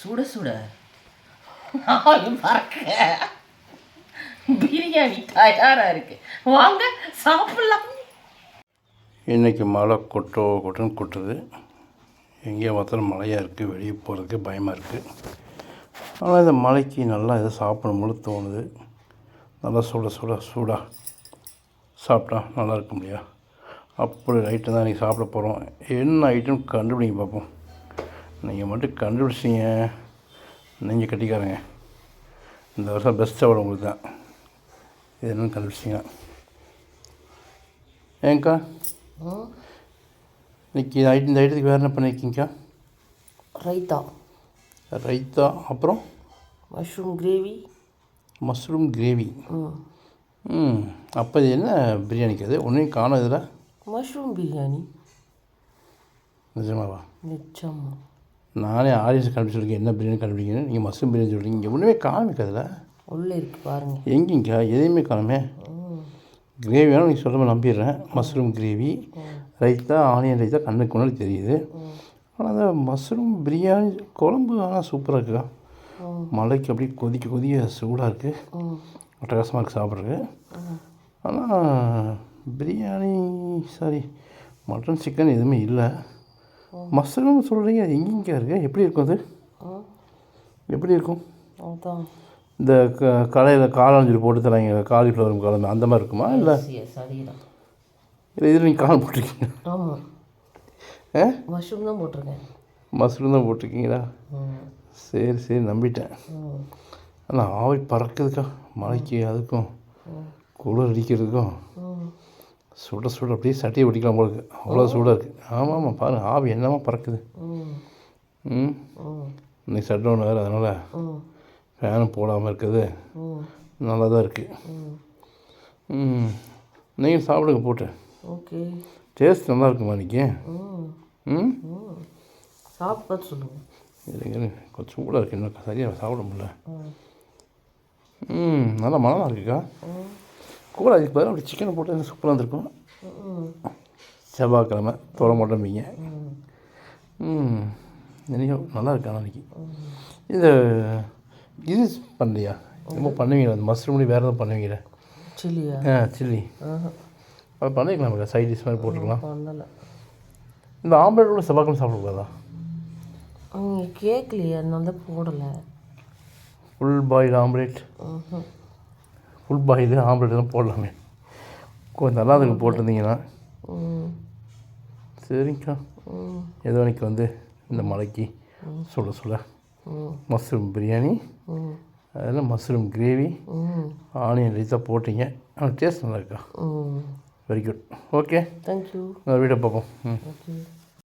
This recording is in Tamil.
சுட சுட. ஆவி பறக்க. பிரியாணி தயாராக இருக்கு. வாங்க சாப்பிடலாம். இன்றைக்கி மழை கொட்டோ கொட்டுன்னு கொட்டுது. எங்கேயோ பார்த்தாலும் மழையாக இருக்குது வெளியே போகிறதுக்கு பயமாக இருக்குது ஆனால் இந்த மழைக்கு நல்லா இதை சாப்பிடும்போது தோணுது. நல்லா சுட சுட சூடாக சாப்பிட்டா நல்லா இருக்கும் இல்லையா? அப்படி ஐட்டம் தான் இன்றைக்கி சாப்பிட போகிறோம் என்ன ஐட்டம் கண்டுபிடிங்க பார்ப்போம். நீங்கள் மட்டும் கண்டுபிடிச்சிங்க. நீங்கள் கட்டிக்காரங்க. இந்த வருஷம் பெஸ்ட் அவார்டு உங்களுக்கு தான். இது என்னன்னு கண்டுபிடிச்சிங்க. ஏங்க்கா இன்னைக்கு இந்த ஐட்டம் இந்த ஐட்டத்துக்கு வேறு என்ன பண்ணியிருக்கீங்கக்கா ரைத்தா. ரைத்தா அப்புறம்? மஷ்ரூம் கிரேவி மஷ்ரூம் கிரேவி ம் அப்போ இது என்ன பிரியாணிக்கு அது? ஒன்றையும் காணும் இதில். மஷ்ரூம் பிரியாணி. நிஜமாவா? நிச்சயமா நானே ஆடியன்ஸ் கண்டுபிடிச்சிருக்கேன் என்ன பிரியாணி கண்டுபிடிக்கணும் நீங்கள் மஷ்ரூம் பிரியாணி சொல்கிறீங்க இங்கே ஒன்றுமே அதில் உள்ளே இருக்கு பாருங்க. எங்கேங்கக்கா எதையுமே காணுமே. ம் கிரேவி வேணும் நீங்கள் சொல்கிற மாதிரி நம்பிடுறேன். Mushroom gravy raita onion raita கண்ணுக்கு முன்னாடி தெரியுது. ஆனால் அந்த மஷ்ரூம் பிரியாணி குழம்பு ஆனால் சூப்பராக இருக்குக்கா. மலைக்கு அப்படியே கொதிக்க கொதிக்க சூடாக இருக்குது அட்டகாசமாக இருக்குது சாப்பிட்றதுக்கு. ஆனால் பிரியாணி சாரி மட்டன் சிக்கன் எதுவுமே இல்லை. மஷ்ரூம் சொல்கிறீங்க எங்கெங்க இருக்குது எப்படி இருக்கும் அது? எப்படி இருக்கும்? அதான் இந்த க கடையில் காளாஞ்சல் போட்டு தராங்க காலிஃப்ளவர் காலம் அந்த மாதிரி இருக்குமா? இல்லை? இல்லை இதில் நீங்கள் காளான் போட்டிருக்கீங்க ஆமாம் ஆ? மஷ்ரூம் தான் போட்டிருக்கேன். மஷ்ரூம் தான் போட்டிருக்கீங்களா? சரி சரி நம்பிட்டேன். ஆனால் ஆவி பறக்குதுக்கா. மழைக்கு அதுக்கும் குளிர் அடிக்கிறதுக்கும். சுட சுட அப்படியே சட்டையை ஒட்டிக்கலாம் போல இருக்கு. அவ்வளோ சூடாக இருக்குது ஆமாம் ஆமாம் பாருங்க. ஆவி என்னமா பறக்குது. ம். இன்னைக்கு ஷட் டவுன் வேறு அதனால் ஃபேனும் போடாமல் இருக்குது. நல்லா தான் இருக்குது ம். நீங்கள் சாப்பிடுங்க போட்டு. ஓகே. டேஸ்ட் நல்லா இருக்குமா இன்றைக்கி ம்? சாப்பிட்டு சொல்லுங்கள் இருங்க. கொஞ்சம் சூடாக இருக்குது இன்னும் சரியாக சாப்பிட முடியல. ம் நல்லா மனமாக இருக்குக்கா? கூட அதுக்கு பதிலாக அப்படி சிக்கனை போட்டு சூப்பராக இருந்திருக்கும். செவ்வாய்க்கிழமை தொலை மாட்டோம்பீங்க ம் ம் இன்னைக்கு நல்லா இருக்கு இன்னைக்கு இது இது பண்ணலையா? ரொம்ப பண்ணுவீங்களா அந்த மஷ்ரூம்லேயும் வேறு எதுவும் பண்ணுவீங்களா. சில்லியா? ஆ சில்லி. அது பண்ணிக்கலாம் சைட் டிஷ் மாதிரி போட்டுக்கலாம். இந்த ஆம்லேட் கூட செவ்வாய்க்கிழமை சாப்பிடக்கூடாதா அவங்க கேட்கலையே அதனால தான் போடலை. Full boil omelette full boil omelette எல்லாம் போடலாமே. கொஞ்சம் நல்லா அதுக்கு போட்டிருந்தீங்கன்னா. சரிங்கக்கா. ஏதோ இன்னைக்கு வந்து இந்த மலைக்கு சுட சுட ம் மஷ்ரூம் பிரியாணி அதில் மஷ்ரூம் கிரேவி ஆனியன் ரைத்தா போட்டிங்க. ஆனால் டேஸ்ட் நல்லா இருக்கா ம் வெரி குட் ஓகே தேங்க்யூ வீட்டை பார்ப்போம். ம்.